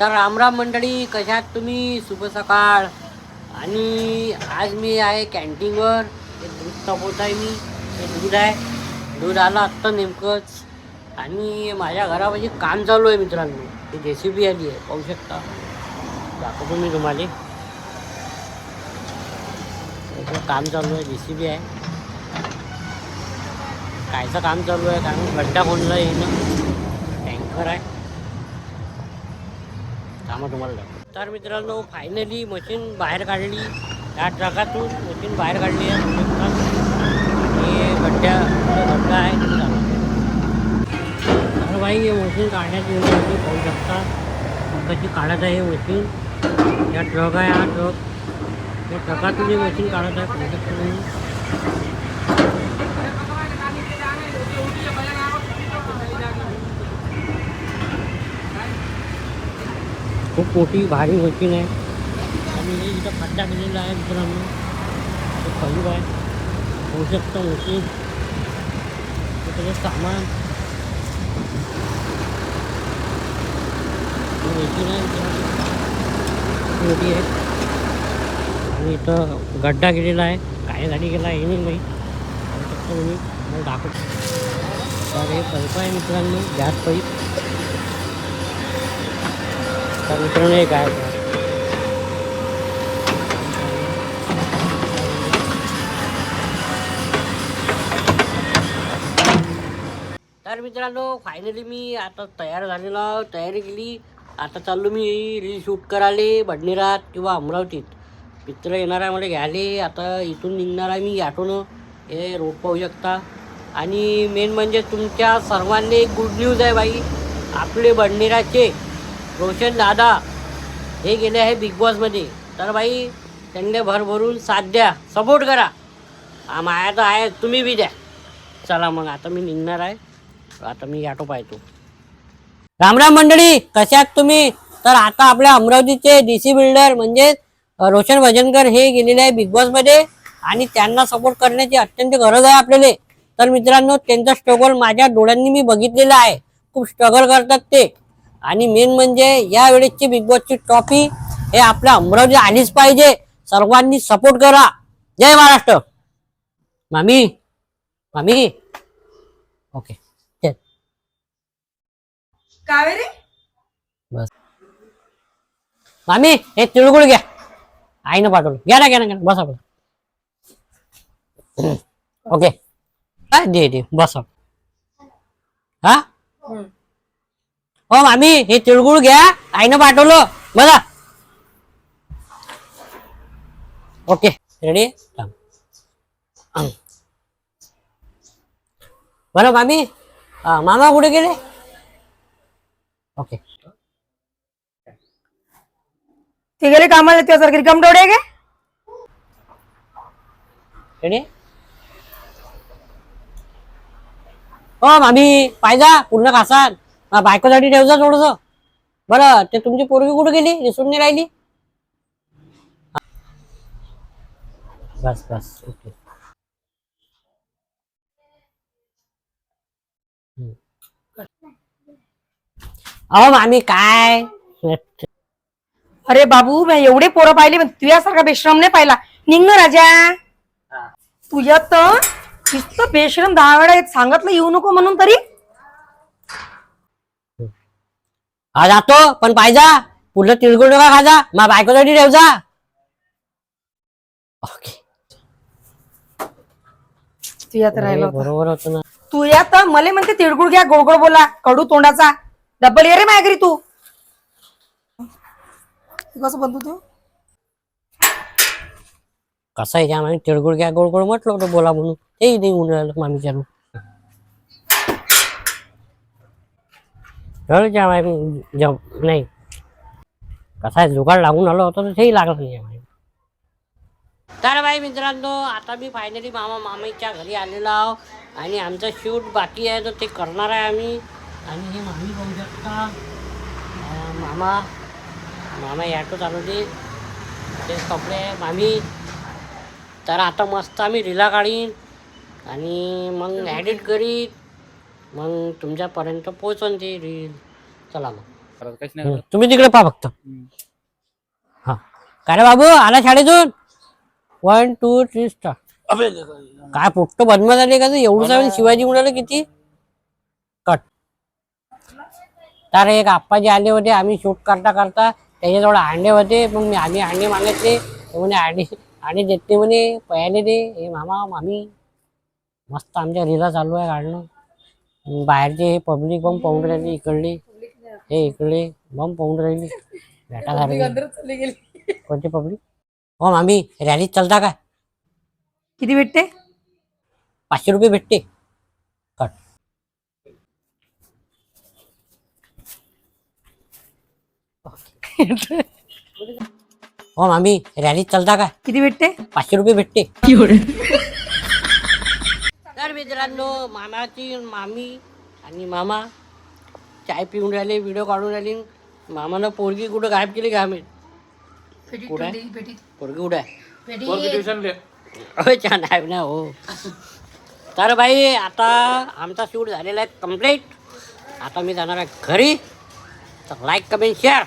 तर रामराम मंडळी कशात तुम्ही? शुभ सकाळ. आणि आज मी आहे कॅन्टीनवर. एक दूध तापवत आहे मी. ते दूध आहे. दूध आलं आत्ता नेमकंच. आणि माझ्या घरापाशी काम चालू आहे मित्रांनो. ती जे सी बी आली आहे. पाहू शकता. दाखवतो मी तुम्हाला. काम चालू आहे. जे सी बी आहे. कायचं काम चालू आहे? कारण गड्डा खोदला येणं टँकर आहे. कामं तुम्हाला तर मित्रांनो फायनली मशीन बाहेर काढली. त्या ट्रकातून मशीन बाहेर काढली आहे. हे गड्ड्या गड्डा आहे आहे. तर बाई हे मशीन काढण्याची तुम्ही पाहू शकता. कशी काढत आहे हे मशीन या ट्रक आहे हा ट्रक या ट्रकातून हे मशीन काढत आहे पाहू शकता तुम्ही खूप मोठी भारी मशीन आहे. आणि हे इथं खड्डा केलेला आहे मित्रांनो. ते खजूर आहे. होऊ शकतं मशीन त्याचं सामान. मशीन आहे. मोठी आहे. आणि इथं गड्डा केलेला आहे. काय गाडी गेला आहे हे नाही माहीत. होऊ शकतो तुम्ही दाखवतो. तर हे पैप आहे मित्रांनो. गॅस पाईप तर मित्रांनो एक आहे. तर मित्रांनो फायनली मी आता तयार झालेलो तयारी केली. आता चाललो मी रील शूट करायला बडनेरात किंवा अमरावतीत. मित्र येणार आहे मला घ्यायला. आता इथून निघणार आहे मी ऑटोनं हे रोड पाहू शकता. आणि मेन म्हणजे तुमच्या सर्वांनी एक गुड न्यूज आहे बाई. आपले बडनेराचे रोशन दादा हे गेले आहे बिग बॉसमध्ये तर बाई त्यांना भरभरून साथ द्या सपोर्ट करा. माया तर आहे तुम्ही बी द्या. चला मग आता मी निघणार आहे. आता मी ऑटो पाहतो. रामराम मंडळी कशात तुम्ही? तर आता आपल्या अमरावतीचे डी सी बिल्डर म्हणजे रोशन भजनकर हे गेलेले आहे बिग बॉसमध्ये आणि त्यांना सपोर्ट करण्याची अत्यंत गरज आहे आपल्याला. तर मित्रांनो त्यांचा स्ट्रगल माझ्या डोळ्यांनी मी बघितलेला आहे. खूप स्ट्रगल करतात ते. आणि मेन म्हणजे या वेळेसची बिग बॉसची ट्रॉफी हे आपल्या अमरावती आलीच पाहिजे. सर्वांनी सपोर्ट करा. जय महाराष्ट्र. मामी मामी. ओके चल. बस. मामी हे तिळगुळ घ्या. आईनं पाठवलं. घ्या ना घ्या ना घ्या ना. बसा बसा. ओके हा दे दे. बसा. हा? हो मामी हे तिळगुळ घ्या. आईनं पाठवलं. बघा. ओके रेडी बरं मामी. अं, मामा कुठे गेले? ओके. ते गेले कामाला ते जर रिकाम डोळे गे. रेडी हो मामी. पाहिजा पूर्ण खासान हा, बायकोसाठी ठेवजा थोडस. बरं ते तुमची पोरगी कुठे गेली? दिसून नाही राहिली? बस बस ओके. अहो मामी काय? अरे बाबू मी एवढे पोरं पाहिले पण तुझ्यासारखा बेश्रम नाही पाहिला. निघ राजा. तुझ्यात तर नुसतं बेश्रम दहा वेळा एक सांगितलं येऊ नको म्हणून तरी. हा जातो पण पाहिजा पुढलं तिळगुळ नका खाजा. मा बायकोसाठी ठेवजा ओके. तुझ्यात राहिलं होतं. बरोबर होतं ना. तुझ्यात तर मले म्हणते तिळगुळ घ्या गोड बोला. कडू तोंडाचा. डब्बल ये रे माझ्या घरी तू. हे कसं बनतो तू? कसं आहे तिळगुळ घ्या गोड म्हटलं होतं बोला म्हणून. तेही निघून राहिलं मामी चालू नाही कसा आहे जुगाड लागून आलो होतं तर तेही लागलं नाही तर बाई मित्रांनो आता मी फायनली मामा मामीच्या घरी आलेलो आहो. आणि आमचं शूट बाकी आहे तर ते करणार आहे आम्ही. आणि हे मामी पाहू शकता. मामा मामा ॲटो चालवते तेच कपडे मामी. तर आता मस्त आम्ही रीला काढीन. आणि मग ॲडिट करीन. मग तुमच्यापर्यंत पोचवून ते रील चला मग. करत काहीच नाही करत. तुम्ही तिकडे पहा फक्त. हम्म. हा. काय रे बाबू आला शाळेतून? वन टू थ्री स्टार अबे, काय पोट्ट बदमा झाले का एवढं शिवाजी मुलाला किती? कट तर एक आप्पाजी आले होते आम्ही शूट करता करता त्याच्याजवळ अंडे होते मग मी आम्ही अंडे मागितले. ते म्हणे अंडे अंडे देत नाही म्हणे पयाले दे. हे मामा मामी मस्त आमच्या रीला चालू आहे काढणं. बाहेरचे हे पब्लिक बम पाहून राहिली इकडले. हे इकडे बम पाहून राहिली. झाली कोणती पब्लिक हो मामी रॅलीत चालता का किती भेटते? पाचशे रुपये भेटते. कट हो मामी रॅलीत चालता का किती भेटते? पाचशे रुपये भेटते. तर मित्रांनो मामाची मामी आणि मामा. चाय पिऊन राहिले व्हिडिओ काढून राहिले. मामानं पोरगी कुठं गायब केली का आम्ही? कुठं? आहे पोरगी कुठं आहे? पोरगी ट्युशन ले. अहो छान आहे ना हो. तर भाई आता आमचा शूट झालेला आहे कंप्लीट आता मी जाणार आहे घरी. तर लाईक कमेंट शेअर